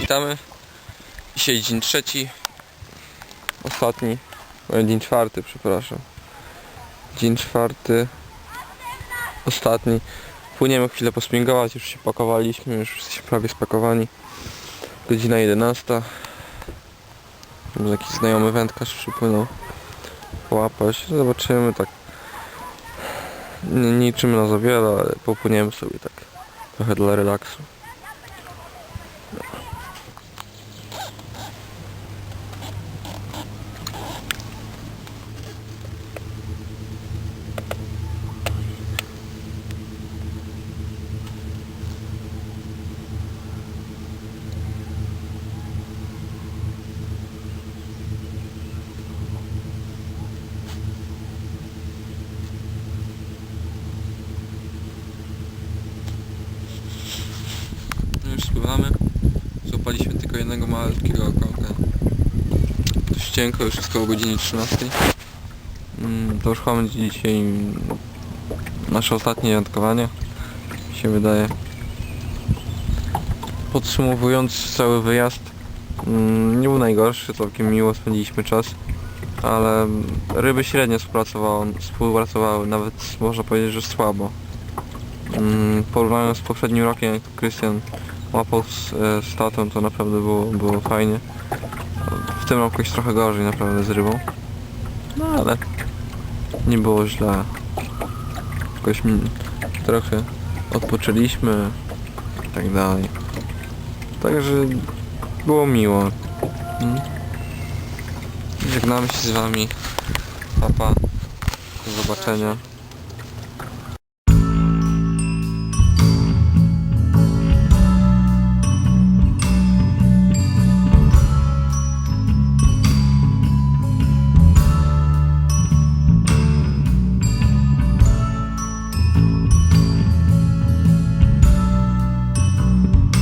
Witamy. Dzisiaj dzień trzeci. Ostatni. O, dzień czwarty, przepraszam. Dzień czwarty. Ostatni. Płyniemy chwilę pospingować, już się pakowaliśmy, już jesteśmy prawie spakowani. Godzina 11. Żeby jakiś znajomy wędkarz przypłynął. Połapać. Zobaczymy tak. Nie liczymy na za wiele, ale popłyniemy sobie tak. Trochę dla relaksu. Spływamy. Złapaliśmy tylko jednego malutkiego okołka. Dość cienko, już jest koło godziny 13. Mm, To już mamy dzisiaj nasze ostatnie randkowanie. Mi się wydaje. Podsumowując cały wyjazd, mm, nie był najgorszy, całkiem miło spędziliśmy czas. Ale ryby średnio współpracowały, współpracowały nawet można powiedzieć, że słabo. Mm, Porównując z poprzednim rokiem, jak Krystian łapał z, e, z tatą, to naprawdę było, było fajnie. W tym roku jest trochę gorzej naprawdę z rybą. No ale nie było źle. Jakoś trochę odpoczęliśmy i tak dalej. Także było miło. Mm. Żegnamy się z wami. Papa. Do zobaczenia.